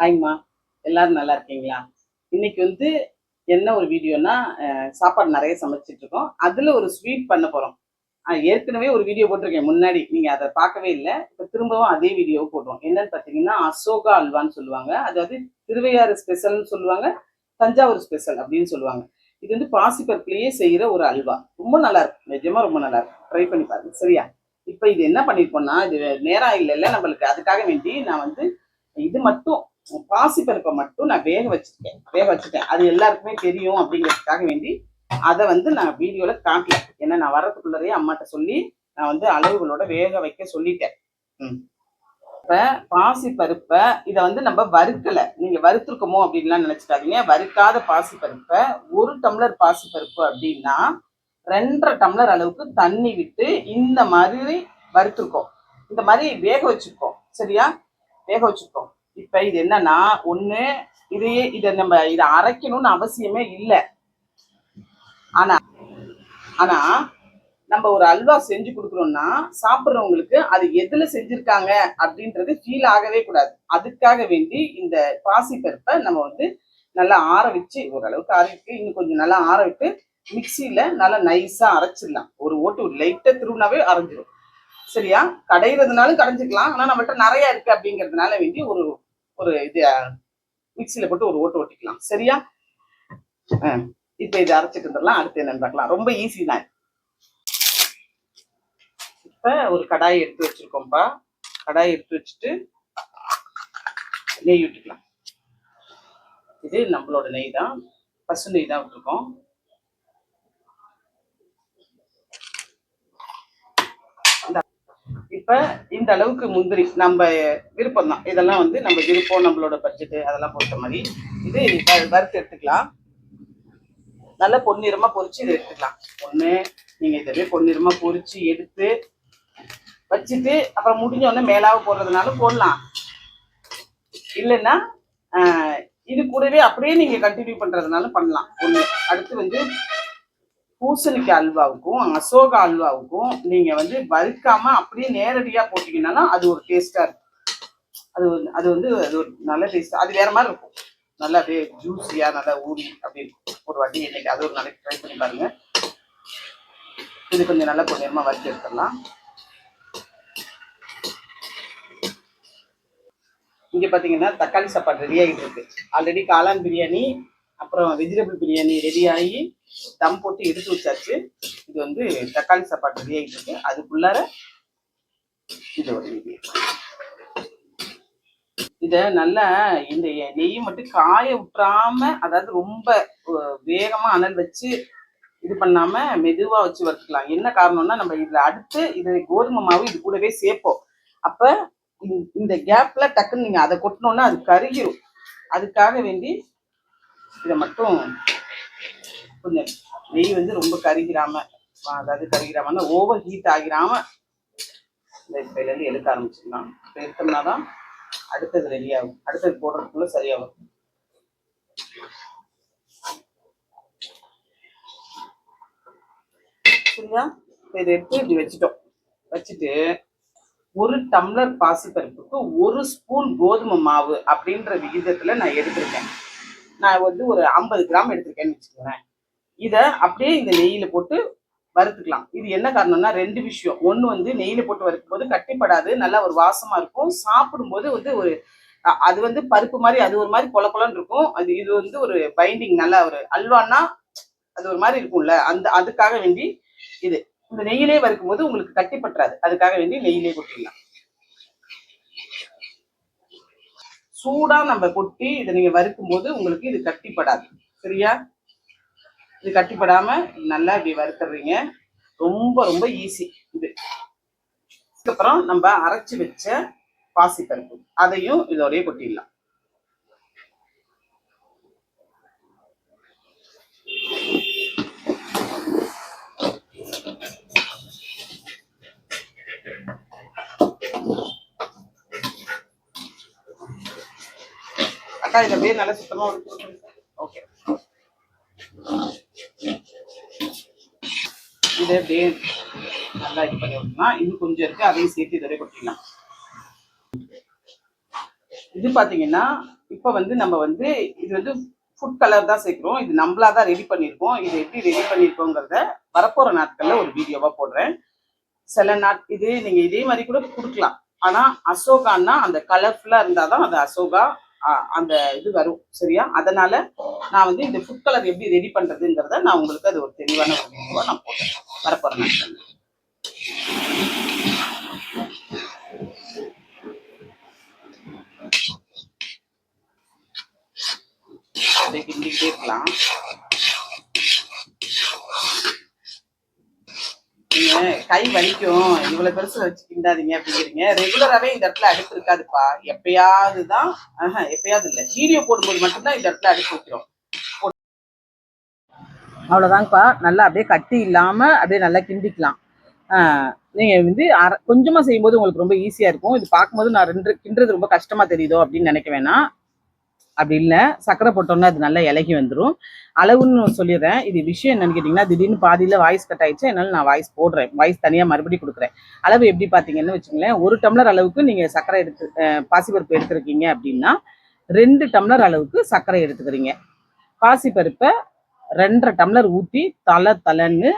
ஹாய்மா எல்லாரும் நல்லா இருக்கீங்களா? இன்னைக்கு வந்து என்ன ஒரு வீடியோனா சாப்பாடு நிறைய சமைச்சிட்டு இருக்கோம். அதுல ஒரு ஸ்வீட் பண்ண போறோம். ஏற்கனவே ஒரு வீடியோ போட்டிருக்கேன் முன்னாடி. நீங்க அதை பார்க்கவே இல்லை. இப்போ திரும்பவும் அதே வீடியோ போடுறோம். என்னன்னு பார்த்தீங்கன்னா அசோகா அல்வான்னு சொல்லுவாங்க. அதாவது திருவையாறு ஸ்பெஷல்னு சொல்லுவாங்க. தஞ்சாவூர் ஸ்பெஷல் அப்படின்னு சொல்லுவாங்க. இது வந்து பாசிப்பருப்புலேயே செய்யற ஒரு அல்வா. ரொம்ப நல்லா இருக்கும். நிஜமா ரொம்ப நல்லா இருக்கும். ட்ரை பண்ணி பாருங்க. சரியா? இப்போ இது என்ன பண்ணிருக்கோம்னா இது நேரம் இல்லைல்ல நம்மளுக்கு. அதுக்காக வேண்டி நான் வந்து இது மட்டும் பாசிப்பருப்பை மட்டும் நான் வேக வச்சிருக்கேன். வேக வச்சுட்டேன். அது எல்லாருக்குமே தெரியும் அப்படிங்கிறதுக்காக வேண்டி அதை வந்து நான் வீடியோல காட்டல. ஏன்னா நான் வர்றதுக்குள்ளரே அம்மாட்ட சொல்லி நான் வந்து அளவுகளோட வேக வைக்க சொல்லிட்டேன். ம். இப்ப பாசி பருப்பை இதை வந்து நம்ம வறுக்கல. நீங்க வறுத்துருக்கோமோ அப்படின்லாம் நினைச்சிட்டாதீங்க வறுக்காத பாசி பருப்பை ஒரு டம்ளர் பாசி பருப்பு அப்படின்னா ரெண்டரை டம்ளர் அளவுக்கு தண்ணி விட்டு இந்த மாதிரி வறுத்துருக்கோம். இந்த மாதிரி வேக வச்சிருக்கோம். சரியா? வேக வச்சிருக்கோம். இப்ப இது என்னன்னா ஒண்ணு இதையே இதை நம்ம இதை அரைக்கணும்னு அவசியமே இல்லை. ஆனா ஆனா நம்ம ஒரு அல்வா செஞ்சு கொடுக்குறோம்னா சாப்பிட்றவங்களுக்கு அது எதுல செஞ்சிருக்காங்க அப்படின்றது ஃபீல் ஆகவே கூடாது. அதுக்காக வேண்டி இந்த பாசி பருப்பை நம்ம வந்து நல்லா ஆற வச்சு ஓரளவுக்கு ஆறிட்டு இன்னும் கொஞ்சம் நல்லா ஆற விட்டு மிக்சியில நல்லா நைஸா அரைச்சிடலாம். ஒரு ஓட்டு லைட்டா திருவினாவே அரைஞ்சிரும். சரியா? கடையிறதுனாலும் கடைஞ்சிக்கலாம். ஆனா நம்மள்ட்ட நிறைய இருக்கு அப்படிங்கிறதுனால வேண்டி ஒரு ஒரு இது மிக்சியில் போட்டு ஒரு ஓட்டு ஓட்டிக்கலாம் சரியா? இப்போ இதை அரைச்சிட்டு வந்துடலாம். அடுத்து என்னன்னு பார்க்கலாம். ரொம்ப ஈஸி தான். இப்போ ஒரு கடாய் எடுத்து வச்சிருக்கோம்ப்பா கடாய் எடுத்து வச்சுட்டு நெய் விட்டுக்கலாம் இது நம்மளோட நெய் தான். பசு நெய் தான் விட்டுருக்கோம் இந்த- இப்ப இந்த அளவுக்கு முந்திரி நம்ம விருப்பம் தான் இதெல்லாம் வந்து நம்ம விருப்பம் நம்மளோட பட்ஜெட்டு அதெல்லாம் பொறுத்த மாதிரி. இது வறுத்து எடுத்துக்கலாம். நல்ல பொன்னிறமா பொரிச்சு இதை எடுத்துக்கலாம். ஒண்ணு நீங்க இதவே பொன்னிறமா பொறிச்சு எடுத்து வச்சுட்டு அப்புறம் முடிஞ்ச உடனே மேலாக போடுறதுனாலும் போடலாம். இல்லைன்னா இது கூடவே அப்படியே நீங்க கண்டினியூ பண்ணுறதுனாலும் பண்ணலாம். ஒண்ணு அடுத்து வந்து பூசணிக்காய் அல்வாவுக்கும் அசோகா அல்வாவுக்கும் நீங்க வந்து வறுக்காம அப்படியே நேரடியா போட்டீங்கன்னா அது ஒரு டேஸ்டா இருக்கும். அது வந்து- அது வந்து அது ஒரு நல்ல டேஸ்ட் அது வேற மாதிரி இருக்கும். நல்லா அப்படியே ஜூஸியா நல்லா ஊறி அப்படி இருக்கும் ஒரு வாட்டி இன்னைக்கு அது ஒரு நாளைக்கு ட்ரை பண்ணி பாருங்க. இது கொஞ்சம் நல்லா கொஞ்சமா வறுத்து எடுத்துடலாம். இங்க பாத்தீங்கன்னா தக்காளி சாப்பாடு ரெடி ஆகிட்டு இருக்கு. ஆல்ரெடி காளான் பிரியாணி அப்புறம் வெஜிடபிள் பிரியாணி ரெடி ஆகி தம் போட்டு எடுத்து வச்சாச்சு. இது வந்து தக்காளி சாப்பாடு ரெடி ஆகிட்டு இருக்கு. அதுக்குள்ளார இது ஒரு இதை இத நல்லா இந்த நெய் மட்டும் காய விட்டுறாம அதாவது ரொம்ப வேகமாக வேகமா அனல் வச்சு இது பண்ணாம மெதுவா வச்சு வறுத்துக்கலாம். என்ன காரணம்னா நம்ம இதுல அடுத்து இது கோதுமை மாவு இது கூடவே சேர்ப்போம். அப்ப இந்த- இந்த கேப்ல டக்குன்னு நீங்க அதை கொட்டினோன்னா அது கருகிரும். அதுக்காக வேண்டி இதை மட்டும் கொஞ்சம் நெய் வந்து ரொம்ப கருகிராம அதாவது கருகிராமன்னா ஓவர் ஹீட் ஆகிராம இந்த இப்பையில இருந்து எடுக்க ஆரம்பிச்சிடலாம். இப்போ எடுத்தோம்னா தான் அடுத்தது ரெடி ஆகும். அடுத்தது போடுறதுக்குள்ள சரியாகும். சரியா? இப்போ இதை எடுத்து இப்படி வச்சுட்டோம். வச்சுட்டு ஒரு டம்ளர் பாசிப்பருப்புக்கு ஒரு ஸ்பூன் கோதுமை மாவு அப்படின்ற விகிதத்தில் நான் எடுத்திருக்கேன். நான் வந்து ஒரு ஐம்பது கிராம் எடுத்திருக்கேன்னு வச்சுக்கிறேன் இதை அப்படியே இந்த நெய்யில் போட்டு வறுத்துக்கலாம். இது என்ன காரணம்னா ரெண்டு விஷயம். ஒன்று வந்து நெய்யில் போட்டு வறுக்கும் போது கட்டிப்படாது நல்லா ஒரு வாசமாக இருக்கும். சாப்பிடும்போது வந்து ஒரு அது வந்து பருப்பு மாதிரி அது ஒரு மாதிரி கொல கொலன்னு இருக்கும். அது இது வந்து ஒரு பைண்டிங் நல்லா ஒரு அல்வான்னா அது ஒரு மாதிரி இருக்கும்ல. அந்த அதுக்காக வேண்டி இது. இந்த நெய்யிலே வறுக்கும் போது உங்களுக்கு கட்டிப்பற்றாது அதுக்காக வேண்டி நெய்யிலே கொட்டிடலாம் சூடா நம்ம கொட்டி இதை நீங்க வறுக்கும் போது உங்களுக்கு இது கட்டிப்படாது. சரியா? இது கட்டிப்படாம நல்லா இப்படி வறுத்துறீங்க ரொம்ப ரொம்ப ஈஸி இது. அதுக்கப்புறம் நம்ம அரைச்சு வச்ச பாசிப்பருப்பு. அதையும் இதோடய கொட்டிடலாம். அக்கா இதை அப்படியே நல்லா சுத்தமா ஓகே இதை அப்படியே நல்லா இது பண்ணி விட்டோம்னா இன்னும் கொஞ்சம் இருக்கு. அதையும் சேர்த்து இதோட கொட்டிடலாம். இது பாத்தீங்கன்னா இப்போ வந்து நம்ம வந்து இது வந்து ஃபுட் கலர் தான் சேர்க்குறோம். இது நம்மளா தான் ரெடி பண்ணியிருக்கோம். இது எப்படி ரெடி பண்ணியிருக்கோங்கிறத வரப்போகிற நாட்களில் ஒரு வீடியோவாக போடுறேன். சில நாட் இது நீங்கள் இதே மாதிரி கூட கொடுக்கலாம். ஆனால் அசோகான்னா அந்த கலர்ஃபுல்லாக இருந்தால் தான் அது அசோகா அந்த இது வரும் சரியா? அதனால நான் வந்து இந்த ஃபுட் கலர் எப்படி ரெடி பண்றதுங்கிறத நான் உங்களுக்கு அது ஒரு தெளிவான ஒரு வீடியோவாக நான் போட்டேன் வரப்போறேன் கிண்டிக்கிட்டே இருக்கலாம் நீங்க கை வலிக்கும். இவ்வளவு பெருசு வச்சு கிண்டாதீங்க அப்படிங்கிறீங்க. ரெகுலராகவே இந்த இடத்துல அடுப்பு இருக்காதுப்பா. எப்பயாவது தான் ஆஹா, எப்பயாவது இல்லை. வீடியோ போடும்போது மட்டும்தான் இந்த இடத்துல அடுப்பு வைக்கிறோம். அவ்வளோதாங்கப்பா நல்லா அப்படியே கட்டி இல்லாமல் அப்படியே நல்லா கிண்டிக்கலாம். நீங்கள் வந்து அரை கொஞ்சமாக செய்யும்போது உங்களுக்கு ரொம்ப ஈஸியாக இருக்கும். இது பார்க்கும்போது நான் ரெண்டு கிண்டுறது ரொம்ப கஷ்டமாக தெரியுதோ அப்படின்னு நினைக்க வேணாம். அப்படி இல்லை சக்கரை போட்டோன்னா அது நல்லா இலகி வந்துடும் அளவுன்னு சொல்லிடுறேன். இது விஷயம் என்னன்னு கேட்டிங்கன்னா திடீர்னு பாதியில் வாய்ஸ் கட் ஆயிடுச்சு அதனால நான் வாய்ஸ் போடுறேன். வாய்ஸ் தனியாக மறுபடியும் கொடுக்குறேன். அளவு எப்படி பார்த்தீங்கன்னு வச்சுங்களேன் ஒரு டம்ளர் அளவுக்கு நீங்கள் சக்கரை எடுத்து பாசிப்பருப்பு எடுத்துருக்கீங்க அப்படின்னா ரெண்டு டம்ளர் அளவுக்கு சர்க்கரை எடுத்துக்கிறீங்க. பாசிப்பருப்பை ரெண்டரை டம்ளர் ஊற்றி தலை தலைன்னு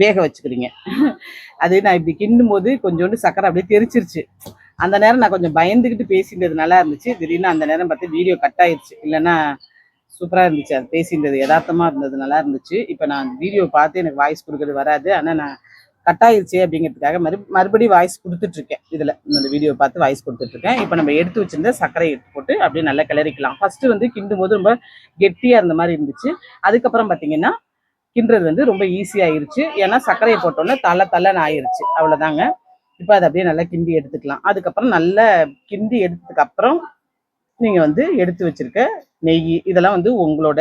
வேக வச்சுக்கிறீங்க. அது நான் இப்படி கிண்டும் போது கொஞ்சோண்டு சர்க்கரை அப்படியே தெரிச்சிருச்சு. அந்த நேரம் நான் கொஞ்சம் பயந்துக்கிட்டு பேசியிருந்தது நல்லா இருந்துச்சு. திடீர்னு அந்த நேரம் பார்த்து வீடியோ கட் ஆயிடுச்சு இல்லைன்னா சூப்பராக இருந்துச்சு. அது பேசியிருந்தது யதார்த்தமாக இருந்தது நல்லா இருந்துச்சு. இப்போ நான் வீடியோ பார்த்து எனக்கு வாய்ஸ் கொடுக்கறது வராது. ஆனால் நான் கட் ஆயிடுச்சு அப்படிங்கிறதுக்காக மறு மறுபடியும் வாய்ஸ் கொடுத்துட்ருக்கேன். இதில் இந்த வீடியோ பார்த்து வாய்ஸ் கொடுத்துட்ருக்கேன். இப்போ நம்ம எடுத்து வச்சிருந்த சர்க்கரை எடுத்து போட்டு அப்படியே நல்லா கிளறிக்கலாம். ஃபஸ்ட்டு வந்து கிண்டும் போது ரொம்ப கெட்டியாக இருந்த மாதிரி இருந்துச்சு. அதுக்கப்புறம் பார்த்தீங்கன்னா கிண்டுறது வந்து ரொம்ப ஈஸியாயிருச்சு ஏன்னா சர்க்கரையை போட்டோன்னே தலை தலைன்னு ஆயிடுச்சு அவ்வளோதாங்க இப்போ அதை அப்படியே நல்லா கிண்டி எடுத்துக்கலாம். அதுக்கப்புறம் நல்லா கிண்டி எடுத்ததுக்கு அப்புறம் நீங்கள் வந்து எடுத்து வச்சிருக்க நெய் இதெல்லாம் வந்து உங்களோட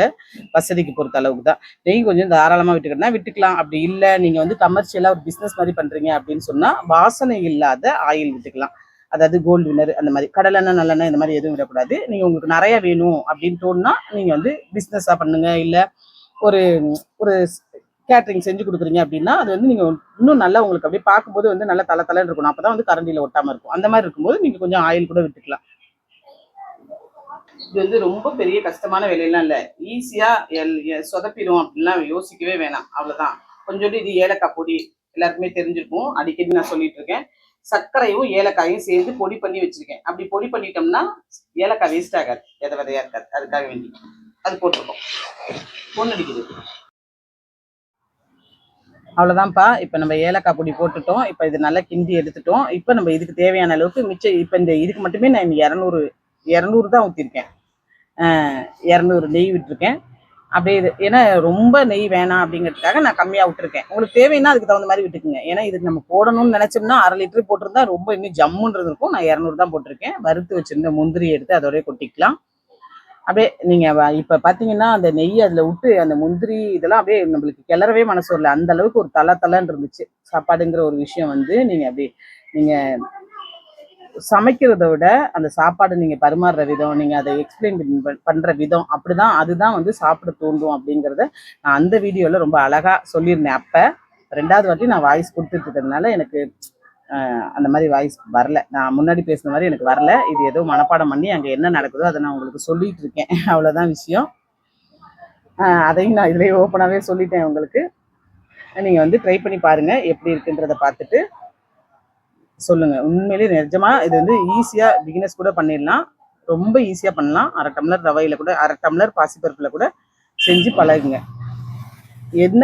வசதிக்கு பொறுத்த அளவுக்கு தான். நெய் கொஞ்சம் தாராளமாக விட்டுக்கிட்டா விட்டுக்கலாம். அப்படி இல்லை நீங்கள் வந்து கமர்ஷியலாக ஒரு பிஸ்னஸ் மாதிரி பண்ணுறீங்க அப்படின்னு சொன்னால் வாசனை இல்லாத ஆயில் விட்டுக்கலாம். அதாவது கோல்டு வினர் அந்த மாதிரி. கடலெண்ணெய் நல்லெண்ணெய் இந்த மாதிரி எதுவும் விடக்கூடாது. நீங்கள் உங்களுக்கு நிறையா வேணும் அப்படின்னு தோணுனா நீங்கள் வந்து பிஸ்னஸாக பண்ணுங்கள் இல்லை ஒரு ஒரு கேட்ரிங் செஞ்சு கொடுக்குறீங்க அப்படின்னா அது வந்து நீங்கள் இன்னும் நல்லா உங்களுக்கு அப்படியே பார்க்கும்போது வந்து நல்லா தலை தலைன்னு இருக்கணும். அப்போ தான் வந்து கரண்டியில் ஒட்டாமல் இருக்கும். அந்த மாதிரி இருக்கும்போது நீங்கள் கொஞ்சம் ஆயில் கூட விட்டுக்கலாம். இது வந்து ரொம்ப பெரிய கஷ்டமான வேலையெல்லாம் இல்லை. ஈஸியாக எல் சொதப்பிடும் அப்படின்லாம் யோசிக்கவே வேணாம். அவ்வளோதான் கொஞ்சோண்டு இது ஏலக்காய் பொடி எல்லாருக்குமே தெரிஞ்சிருக்கும். அடிக்கடி நான் சொல்லிட்டு இருக்கேன். சர்க்கரையும் ஏலக்காயும் சேர்ந்து பொடி பண்ணி வச்சிருக்கேன். அப்படி பொடி பண்ணிட்டோம்னா ஏலக்காய் வேஸ்ட் ஆகாது. எதை விதையா இருக்காது. அதுக்காக வேண்டி. அது போட்டிருக்கோம். பொண்ணு அடிக்குது. அவ்வளோதான்ப்பா இப்போ நம்ம ஏலக்காய் பொடி போட்டுட்டோம். இப்போ இது நல்லா கிண்டி எடுத்துட்டோம். இப்போ நம்ம இதுக்கு தேவையான அளவுக்கு மிச்சம் இப்போ இந்த இதுக்கு மட்டுமே நான் இரநூறு இரநூறு தான் ஊற்றிருக்கேன் இரநூறு நெய் விட்டுருக்கேன். அப்படியே இது ஏன்னா ரொம்ப நெய் வேணாம் அப்படிங்கிறதுக்காக நான் கம்மியாக விட்டுருக்கேன். உங்களுக்கு தேவைன்னா அதுக்கு தகுந்த மாதிரி விட்டுக்குங்க. ஏன்னா இதுக்கு நம்ம போடணும்னு நினச்சோம்னா அரை லிட்டர் போட்டிருந்தா ரொம்ப இன்னும் ஜம்முன்றது இருக்கும். நான் இரநூறு தான் போட்டிருக்கேன். வறுத்து வச்சுருந்த முந்திரி எடுத்து அதோடய கொட்டிக்கலாம். அப்படியே நீங்கள் இப்போ பார்த்தீங்கன்னா அந்த நெய் அதில் விட்டு அந்த முந்திரி இதெல்லாம் அப்படியே நம்மளுக்கு கிளறவே மனசு வரல. அந்த அளவுக்கு ஒரு தலை தலைன்னு இருந்துச்சு. சாப்பாடுங்கிற ஒரு விஷயம் வந்து நீங்கள் அப்படி நீங்கள் சமைக்கிறத விட அந்த சாப்பாடு நீங்கள் பரிமாறுற விதம் நீங்கள் அதை எக்ஸ்பிளைன் பண்ணுற விதம் அப்படிதான் அதுதான் வந்து சாப்பிட தூண்டும் அப்படிங்கிறத நான் அந்த வீடியோவில் ரொம்ப அழகாக சொல்லியிருந்தேன். அப்போ ரெண்டாவது வாட்டி நான் வாய்ஸ் கொடுத்துட்டு இருக்கிறதுனால எனக்கு அந்த மாதிரி வாய்ஸ் வரல. நான் முன்னாடி பேசுன மாதிரி எனக்கு வரல. இது ஏதோ மனப்பாடம் பண்ணி அங்கே என்ன நடக்குதோ அதை நான் உங்களுக்கு சொல்லிட்டு இருக்கேன். அவ்வளோதான் விஷயம். அதையும் நான் இதிலே ஓப்பனாகவே சொல்லிட்டேன் உங்களுக்கு. நீங்கள் வந்து ட்ரை பண்ணி பாருங்கள் எப்படி இருக்குன்றதை பார்த்துட்டு சொல்லுங்க. உண்மையிலேயே நிஜமாக இது வந்து ஈஸியாக பிகினஸ் கூட பண்ணிடலாம். ரொம்ப ஈஸியாக பண்ணலாம். அரை டம்ளர் ரவையில் கூட அரை டம்ளர் பாசிப்பருப்பில் கூட செஞ்சு பழகுங்க. என்ன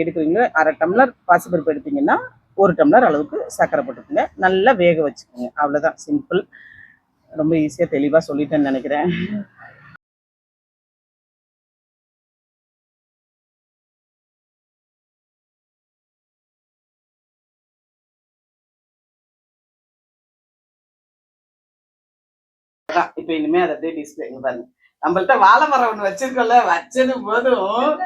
எடுக்கிறீங்களோ அரை டம்ளர் பாசிப்பருப்பு எடுத்தீங்கன்னா ஒரு டம்ளர் அளவுக்கு சர்க்கரை போட்டுக்கோங்க. நல்லா வேக வச்சுக்கோங்க. அவ்வளவுதான். சிம்பிள் ரொம்ப ஈஸியா தெளிவா சொல்லிட்டேன்னு நினைக்கிறேன். அதான். இப்ப இனிமே அதை அப்படியே டிஸ்பிளே பாருங்க. நம்மள்ட்ட வாழை மரம் ஒண்ணு வச்சிருக்கோம்ல வச்சது போதும்.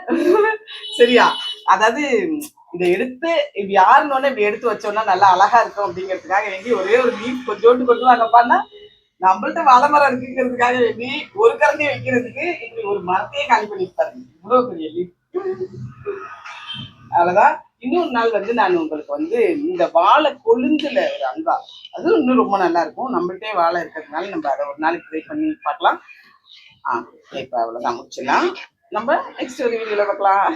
சரியா? அதாவது இதை எடுத்து இப்படி யாருன்னு இப்படி எடுத்து வச்சோம்னா நல்லா அழகா இருக்கும் அப்படிங்கிறதுக்காக வேண்டி ஒரே ஒரு லீஃப் கொஞ்சோண்டு கொண்டு வாங்கப்பான்னா நம்மள்ட்ட வாழை மரம் இருக்குங்கிறதுக்காக வேண்டி ஒரு கரண்டி வைக்கிறதுக்கு இப்படி ஒரு மரத்தையே காலி பண்ணிருப்பாரு இவ்வளவு பெரிய லீஃப் அவ்வளவுதான். இன்னொரு நாள் வந்து நான் உங்களுக்கு வந்து இந்த வாழை கொழுந்துல ஒரு அல்வா அதுவும் இன்னும் ரொம்ப நல்லா இருக்கும். நம்மள்ட்டே வாழை இருக்கிறதுனால நம்ம அதை ஒரு நாளைக்கு ட்ரை பண்ணி பார்க்கலாம். ஆ இப்போ அவ்வளோதான் முடிச்சிடலாம். நம்ம நெக்ஸ்ட் ஒரு வீடியோவில் பார்க்கலாம்.